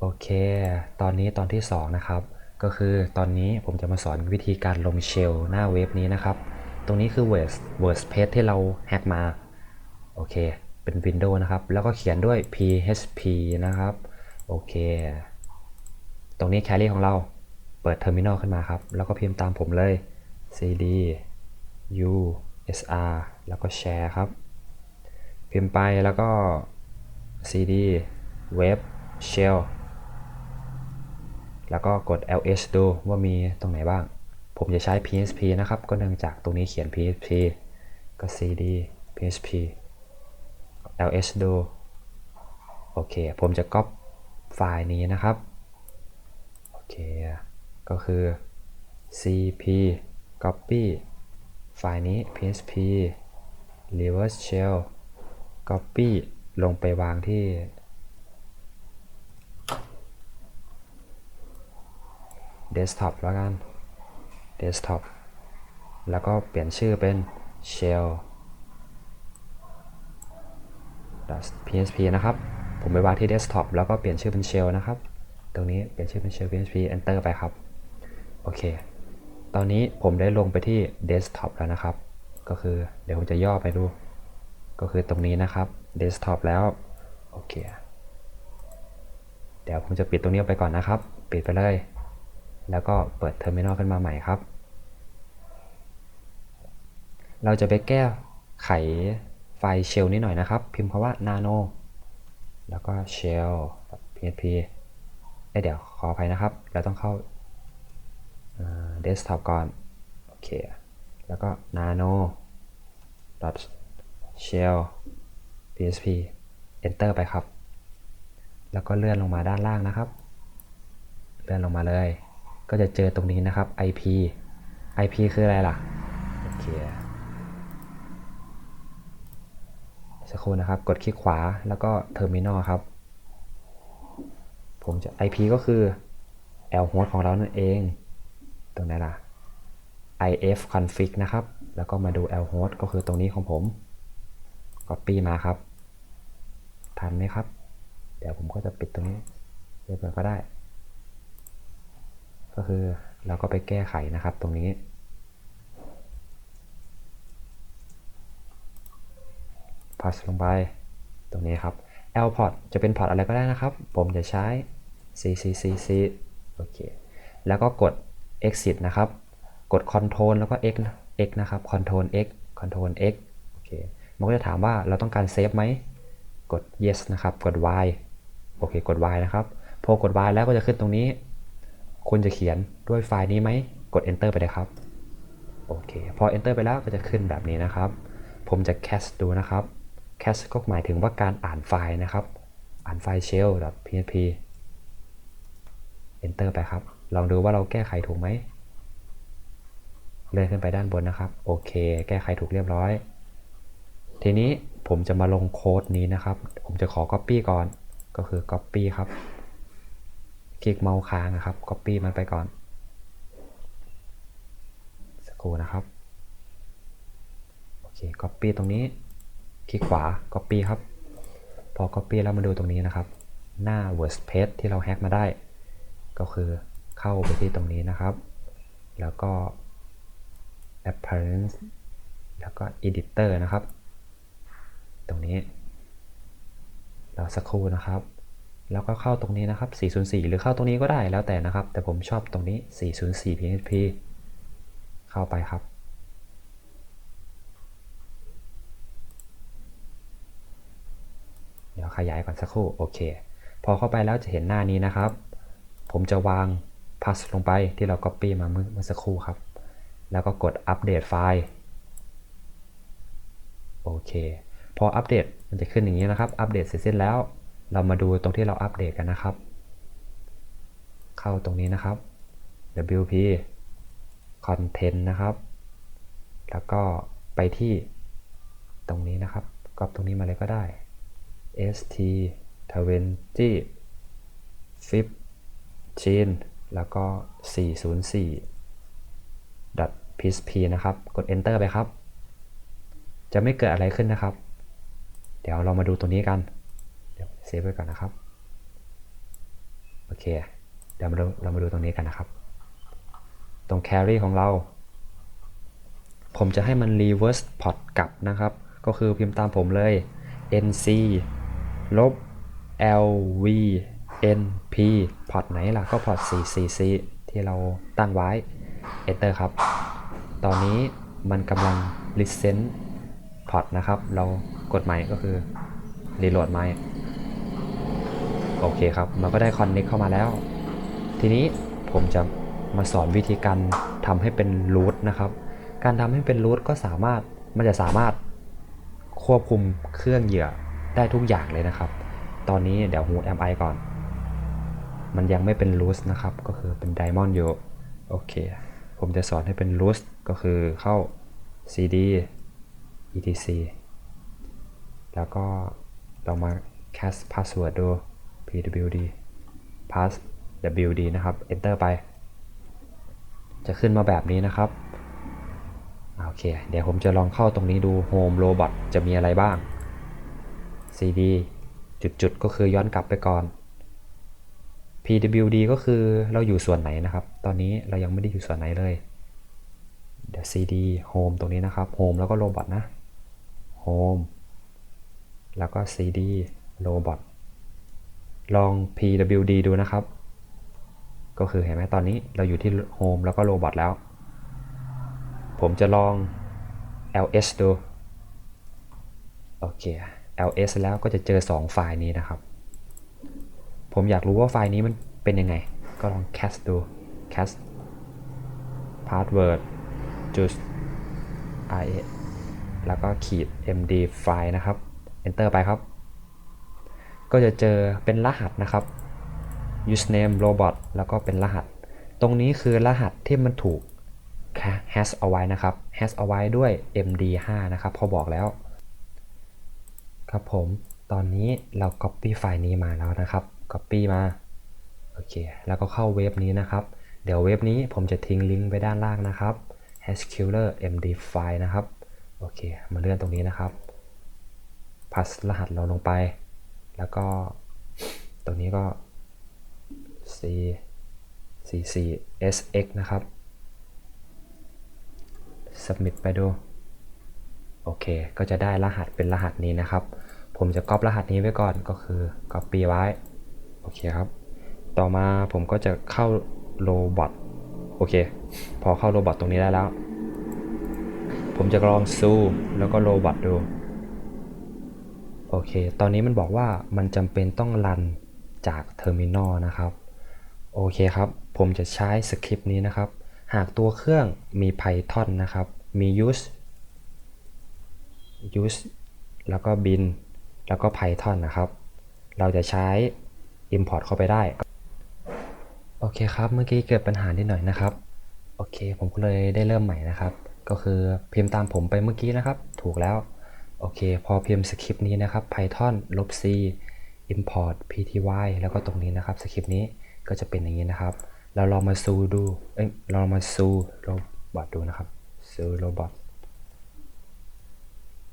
โอเค ตอนนี้ตอนที่ 2 นะครับ ก็คือตอนนี้ผมจะมาสอนวิธีการลงเชลหน้าเว็บนี้นะครับ ตรงนี้คือ Word WordPress ที่เราแฮกมา โอเค เป็น Windows นะครับ แล้วก็เขียนด้วย PHP นะครับ โอเค ตรงนี้แครี่ของเราเปิดเทอร์มินอลขึ้นมาครับ แล้วก็พิมพ์ตามผมเลย cd u sr แล้วก็แชร์ครับ พิมพ์ไปแล้วก็ cd web shell แล้วก็กด ls ดูว่ามีตรงไหนบ้าง ผมจะใช้ php นะครับ ก็เนื่องจากตรงนี้เขียน php ก็ cd php ls ดู โอเค ผมจะก๊อปไฟล์นี้นะครับ โอเค ก็คือ cp copy ไฟล์นี้ php reverse shell copy ลงไปวางที่ desktop แล้วกัน desktop แล้วก็เปลี่ยนชื่อเป็น shell php นะครับ ผมไปวางที่ desktop แล้วก็เปลี่ยนชื่อเป็น shell นะครับ ตรงนี้เปลี่ยนชื่อเป็น shell php enter ไปครับ โอเค ตอนนี้ผมได้ลงไปที่ desktop แล้วนะครับ ก็คือเดี๋ยวผมจะย่อไปดู ก็คือตรงนี้นะครับ desktop แล้ว โอเค เดี๋ยวผมจะปิดตรงนี้ไปก่อนนะครับ ปิดไปเลย แล้วก็เปิด terminal ขึ้นมาใหม่ครับ เราจะไปแก้ไขไฟล์ shell นี้หน่อยนะครับ พิมพ์คำว่า nano แล้วก็ shell php เเดี๋ยวขออภัยนะครับ เราต้องเข้าเดสก์ท็อปก่อน โอเค แล้วก็ nano shell php enter ไปครับ แล้วก็เลื่อนลงมาด้านล่างนะครับ เลื่อนลงมาเลย ก็จะเจอตรงนี้นะครับ ip ip คืออะไรล่ะ โอเคสักครู่นะครับ กดคลิกขวาแล้วก็ terminal ครับ ผมจะ ip ก็คือ l host ของเรานั่นเอง ตรงไหนล่ะ if config นะครับ แล้วก็มาดู l host ก็คือตรงนี้ของผม copy มาครับ ทันไหมครับ เดี๋ยวผมก็จะปิดตรงนี้เรียบร้อยก็ได้ ก็คือเราก็ไปแก้ไขนะครับตรงนี้ พัสลงไป ตรงนี้ครับ l port จะเป็นพอร์ตอะไรก็ได้นะครับ ผมจะใช้ c c c c โอเค แล้วก็กด exit นะครับ กด control แล้วก็ x x นะครับ control x control x โอเค มันก็จะถามว่าเราต้องการเซฟไหม กด yes นะครับ กด y โอเค กด y นะครับ พอกด y แล้วก็จะขึ้นตรงนี้ คุณจะเขียนด้วยไฟล์นี้ไหม กด enter ไปเลยครับ โอเค พอ enter ไปแล้วก็จะขึ้นแบบนี้นะครับ ผมจะ cast ดูนะครับ cast ก็หมายถึงว่าการอ่านไฟล์นะครับ อ่านไฟล์ shell php enter ไปครับ ลองดูว่าเราแก้ไขถูกไหม เลื่อนขึ้นไปด้านบนนะครับ โอเค แก้ไขถูกเรียบร้อย ทีนี้ผมจะมาลงโค้ดนี้นะครับ ผมจะขอ Copy ก่อน ก็คือ Copy ครับ คลิกเมาส์ค้างนะครับ Copy มันไปก่อน สักครู่นะครับ โอเค Copy ตรงนี้ คลิกขวา Copy ครับ พอ Copy แล้วมาดูตรงนี้นะครับ หน้า WordPress ที่เราแฮกมาได้ ก็คือเข้าไปที่ตรงนี้นะครับ แล้วก็ appearance แล้วก็ editor นะครับ ตรงนี้ เราสักครู่นะครับ แล้วก็เข้าตรงนี้นะครับ 404 หรือเข้าตรงนี้ก็ได้แล้วแต่นะครับ แต่ผมชอบตรงนี้ 404 php เข้าไปครับ เดี๋ยวขยายก่อนสักครู่ โอเค พอเข้าไปแล้วจะเห็นหน้านี้นะครับ ผมจะวาง pass ลงไปที่เรา copy มาเมื่อเมื่อสักครู่ครับ แล้วก็กดอัปเดตไฟล์ โอเค พออัปเดตมันจะขึ้นอย่างนี้นะครับ อัปเดตเสร็จสิ้นแล้ว เรามาดูตรงที่เราอัปเดตกันนะครับ เข้าตรงนี้นะครับ wp content นะครับ แล้วก็ไปที่ตรงนี้นะครับก๊อปตรงนี้มาเลยก็ได้ st 20 15แล้วก็ 404 php นะครับ กด enter ไปครับ จะไม่เกิดอะไรขึ้นนะครับ เดี๋ยวเรามาดูตัวนี้กัน เดี๋ยวเซฟไว้ก่อนนะครับ โอเค เดี๋ยวมาเรามาดูตรงนี้กันนะครับ ตรง carry ของเรา ผมจะให้มัน reverse port กลับนะครับ ก็คือพิมพ์ตามผมเลย nc ลบ lv np พอร์ตไหนล่ะก็พอร์ต 4cc ที่เราตั้งไว้ enter ครับ ตอนนี้มันกำลัง listen พอร์ตนะครับ เรากดใหม่ก็คือ reload ใหม่ โอเคครับ มันก็ได้ connect เข้ามาแล้ว ทีนี้ผมจะมาสอนวิธีการทำให้เป็น root นะครับ การทำให้เป็น root ก็สามารถมันจะสามารถควบคุมเครื่องเหยื่อได้ทุกอย่างเลยนะครับ ตอนนี้เดี๋ยว root mi ก่อน มันยังไม่เป็น root นะครับ ก็คือเป็น diamond อยู่ โอเค ผมจะสอนให้เป็น root ก็คือเข้า cd etc แล้วก็ลองมา cast password ดู pwd pass wd นะครับ enter ไป จะขึ้นมาแบบนี้นะครับ โอเค เดี๋ยวผมจะลองเข้าตรงนี้ดู home robot จะมีอะไรบ้าง cd จุดๆ ก็คือย้อนกลับไปก่อน pwd ก็คือเราอยู่ส่วนไหนนะครับ ตอนนี้เรายังไม่ได้อยู่ส่วนไหนเลย เดี๋ยว cd home ตรงนี้นะครับ home แล้วก็ robot นะ home แล้วก็ cd robot ลอง pwd ดูนะครับ ก็คือเห็นไหมตอนนี้เราอยู่ที่ home แล้วก็ robot แล้ว ผมจะลอง ls ดู โอเค ls แล้วก็จะเจอ 2 ไฟล์นี้นะครับ ผมอยากรู้ว่าไฟล์นี้มันเป็นยังไง ก็ลอง cast ดู cast password just i แล้วก็ขีด md ไฟล์นะครับ enter ไปครับ ก็จะเจอเป็นรหัสนะครับ username robot แล้วก็เป็นรหัส ตรงนี้คือรหัสที่มันถูก hash เอาไว้นะครับ hash เอาไว้ด้วย md5 นะครับพอบอกแล้ว ครับผม ตอนนี้เรา copy ไฟล์นี้มาแล้วนะครับ copy มา โอเค แล้วก็เข้าเว็บนี้นะครับ เดี๋ยวเว็บนี้ผมจะทิ้งลิงก์ไว้ด้านล่างนะครับ hashkiller md ไฟล์นะครับ โอเค มาเลื่อนตรงนี้นะครับ พัสรหัสเราลงไป แล้วก็ตรงนี้ก็ c c c s x นะครับ submit ไปดู โอเค ก็จะได้รหัสเป็นรหัสนี้นะครับ ผมจะก๊อปรหัสนี้ไว้ก่อนก็คือ copy ไว้ โอเคครับ ต่อมาผมก็จะเข้าโรบอทโอเค พอเข้าโรบอทตรงนี้ได้แล้ว ผมจะลองซูแล้วก็โรบอทดู โอเค ตอนนี้มันบอกว่ามันจำเป็นต้องรันจากเทอร์มินอลนะครับ โอเคครับ ผมจะใช้สคริปต์นี้นะครับ หากตัวเครื่องมี Python นะครับ มี use use แล้วก็ bin แล้วก็ Python นะครับ เราจะใช้ import เข้าไปได้ โอเคครับ เมื่อกี้เกิดปัญหานิดหน่อยนะครับ โอเค ผมก็เลยได้เริ่มใหม่นะครับ ก็คือพิมพ์ตามผมไปเมื่อกี้นะครับ ถูกแล้ว โอเค พอพิมพ์สคริปต์นี้นะครับ python ลบ c import pty แล้วก็ตรงนี้นะครับสคริปต์นี้ก็จะเป็นอย่างนี้นะครับ เราลองมาซูดู เอ้ยเราลองมาซูโรบอทดูนะครับซูโรบอท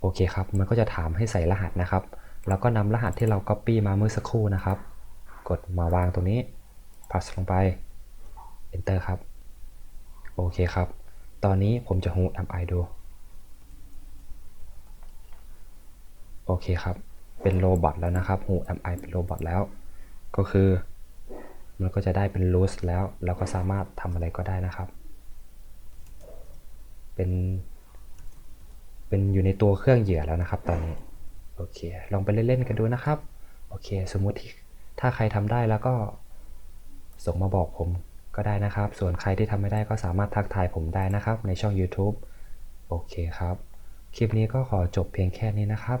โอเคครับ มันก็จะถามให้ใส่รหัสนะครับ แล้วก็นำรหัสที่เรา copy มาเมื่อสักครู่นะครับ กดมาวางตรงนี้ pass ลงไป enter ครับ โอเคครับ ตอนนี้ผมจะ hold mi ดู โอเคครับ เป็นโรบอทแล้วนะครับ hold mi เป็นโรบอทแล้ว ก็คือ มันก็จะได้เป็น root แล้วแล้วก็สามารถทำอะไรก็ได้นะครับ เป็น เป็นอยู่ในตัวเครื่องเหยื่อแล้วนะครับ ตอนนี้ โอเค ลองไปเล่นๆกันดูนะครับ โอเค สมมุติที่ถ้าใครทำได้แล้วก็ส่งมาบอกผมก็ได้นะครับ ส่วนใครที่ทำไม่ได้ก็สามารถทักทายผมได้นะครับ ในช่อง YouTube โอเคครับ คลิปนี้ก็ขอจบเพียงแค่นี้นะครับ